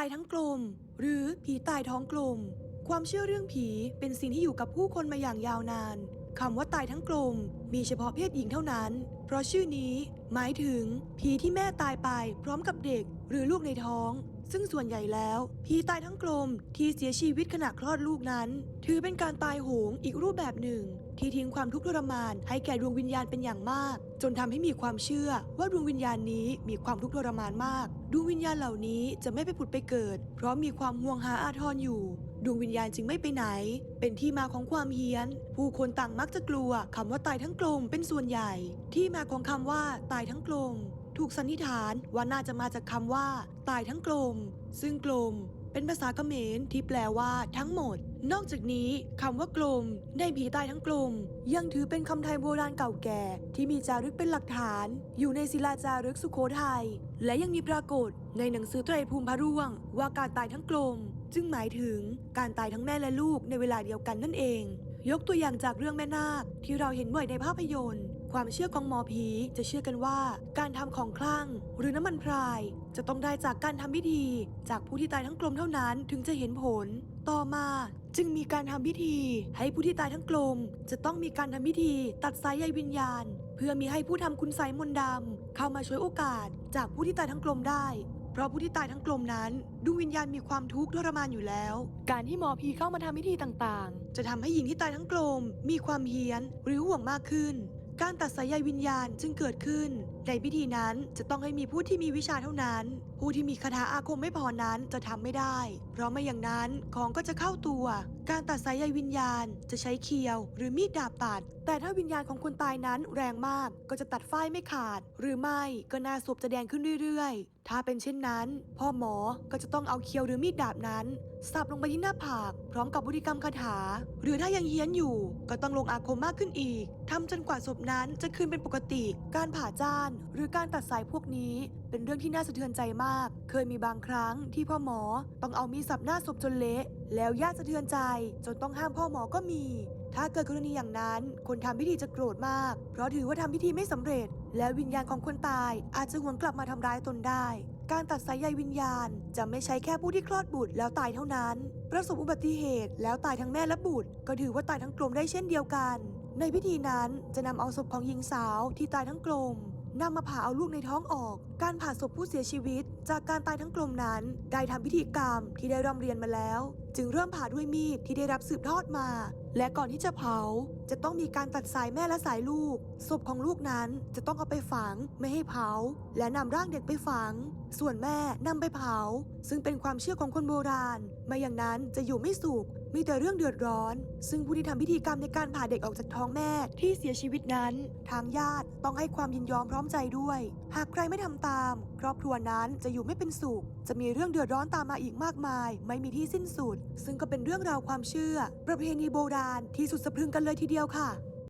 ายทั้งกลมหรือผีตายท้องกลม ความเชื่อเรื่องผีเป็นสิ่งที่อยู่กับผู้คนมาอย่างยาวนาน คำว่าตายทั้งกลมมีเฉพาะเพศหญิงเท่านั้น เพราะชื่อนี้หมายถึงผีที่แม่ตายไปพร้อมกับเด็กหรือลูกในท้อง ซึ่งส่วนใหญ่แล้วผีตายทั้งกลมที่เสียชีวิตขณะคลอดลูกนั้น ถือเป็นการตายโหงอีกรูปแบบหนึ่ง ที่ทิ้งความทุกข์ทรมานให้แก่ดวงวิญญาณเป็นอย่างมาก จนทำให้มีความเชื่อว่าดวงวิญญาณนี้มีความทุกข์ทรมานมาก ดวงวิญญาณเหล่านี้จะไม่ไปผุดไปเกิด เพราะมีความห่วงหาอาทรอยู่ ดวงวิญญาณจึงไม่ไปไหน เป็นที่มาของความเฮี้ยน ผู้คนต่างมักจะกลัวคำว่าตายทั้งกลมเป็นส่วนใหญ่ ที่มาของคำว่า ตายทั้งกลม ถูกสันนิษฐานว่าน่าจะมาจากคำว่า ตายทั้งกลม ซึ่งกลม เป็นภาษาเขมรที่แปลว่าทั้งหมด นอกจากนี้คำว่ากลมในผีตายทั้งกลม ยังถือเป็นคำไทยโบราณเก่าแก่ ที่มีจารึกเป็นหลักฐาน อยู่ในศิลาจารึกสุโขทัยและยังมีปรากฏในหนังสือไตรภูมิพระร่วง ว่าการตายทั้งกลม จึงหมายถึงการตายทั้งแม่และลูกในเวลาเดียวกันนั่นเอง ยกตัวอย่างจากเรื่องแม่นาคที่เราเห็นบ่อยในภาพยนตร์ ความเชื่อของหมอผีจะเชื่อกันว่า การทำของคลั่ง หรือน้ำมันพราย จะต้องได้จากการทำพิธี จากผู้ที่ตายทั้งกลมเท่านั้นถึงจะเห็นผล ต่อมาจึงมีการทำพิธี ให้ผู้ที่ตายทั้งกลม จะต้องมีการทำพิธี ตัดสายใยวิญญาณ เพื่อมีให้ผู้ทำคุณไสยมนต์ดำเข้ามาช่วยโอกาส จากผู้ที่ตายทั้งกลมได้ ราะผู้ที่ตายทั้งกลมนั้นดวงวิญญาณมีความทุกข์ทรมานอยู่แล้ว การที่หมอผีเข้ามาทำพิธีต่างๆ จะทำให้หญิงที่ตายทั้งกลม มีความเฮี้ยนหรือห่วงมากขึ้น การตัดสายใยวิญญาณจึงเกิดขึ้น ในพิธีนั้นจะต้องให้มีผู้ที่มีวิชาเท่านั้น ผู้ที่มีคาถาอาคมไม่พอนั้นจะทำไม่ได้ เพราะไม่อย่างนั้นของก็จะเข้าตัว การตัดสายใยวิญญาณจะใช้เคียว หรือมีดดาบตัด แต่ถ้าวิญญาณของคนตายนั้นแรงมากก็จะตัดฝ้ายไม่ขาด หรือไม่ก็หน้าศพจะแดงขึ้นเรื่อยๆ ถ้าเป็นเช่นนั้น พ่อหมอก็จะต้องเอาเคียวหรือมีดดาบนั้น สับลงไปที่หน้าผาก พร้อมกับบริกรรมคาถา หรือถ้ายังเฮี้ยนอยู่ ก็ต้องลงอาคมมากขึ้นอีกทำจนกว่าศพนั้นจะคืนเป็นปกติ การผ่าจ้าน หรือการตัดสายพวกนี้ เป็นเรื่องที่น่าสะเทือนใจมาก เคยมีบางครั้งที่พ่อหมอต้องเอามีดสับหน้าศพจนเละแล้วญาติสะเทือนใจ จนต้องห้ามพ่อหมอก็มี ถ้าเกิดกรณีอย่างนั้น คนทำพิธีจะโกรธมาก เพราะถือว่าทำพิธีไม่สำเร็จ และวิญญาณของคนตายอาจจะหวนกลับมาทำร้ายตนได้ การตัดสายใยวิญญาณ จะไม่ใช้แค่ผู้ที่คลอดบุตรแล้วตายเท่านั้น ประสบอุบัติเหตุแล้วตายทั้งแม่และบุตร ก็ถือว่าตายทั้งกลมได้เช่นเดียวกัน ในพิธีนั้นจะนำเอาศพของหญิงสาวที่ตายทั้งกลม นำมาผ่าเอาลูกในท้องออก การผ่าศพผู้เสียชีวิต จากการตายทั้งกลมนั้น ได้ทำพิธีกรรมที่ได้ร่ำเรียนมาแล้ว จึงเริ่มผ่าด้วยมีดที่ได้รับสืบทอดมา และก่อนที่จะเผา จะต้องมีการตัดสายแม่และสายลูก ศพของลูกนั้นจะต้องเอาไปฝังไม่ให้เผา และนำร่างเด็กไปฝัง ส่วนแม่นำไปเผา ซึ่งเป็นความเชื่อของคนโบราณ ไม่อย่างนั้นจะอยู่ไม่สุข มีแต่เรื่องเดือดร้อน ซึ่งผู้ที่ทำพิธีกรรมในการผ่าเด็กออกจากท้องแม่ที่เสียชีวิตนั้น ทางญาติต้องให้ความยินยอมพร้อมใจด้วย หากใครไม่ทำตาม ครอบครัวนั้นจะอยู่ไม่เป็นสุข จะมีเรื่องเดือดร้อนตามมาอีกมากมาย ไม่มีที่สิ้นสุด ซึ่งก็เป็นเรื่องราวความเชื่อ ประเพณีโบราณที่สุดสะพรึงกันเลยทีเดียวค่ะ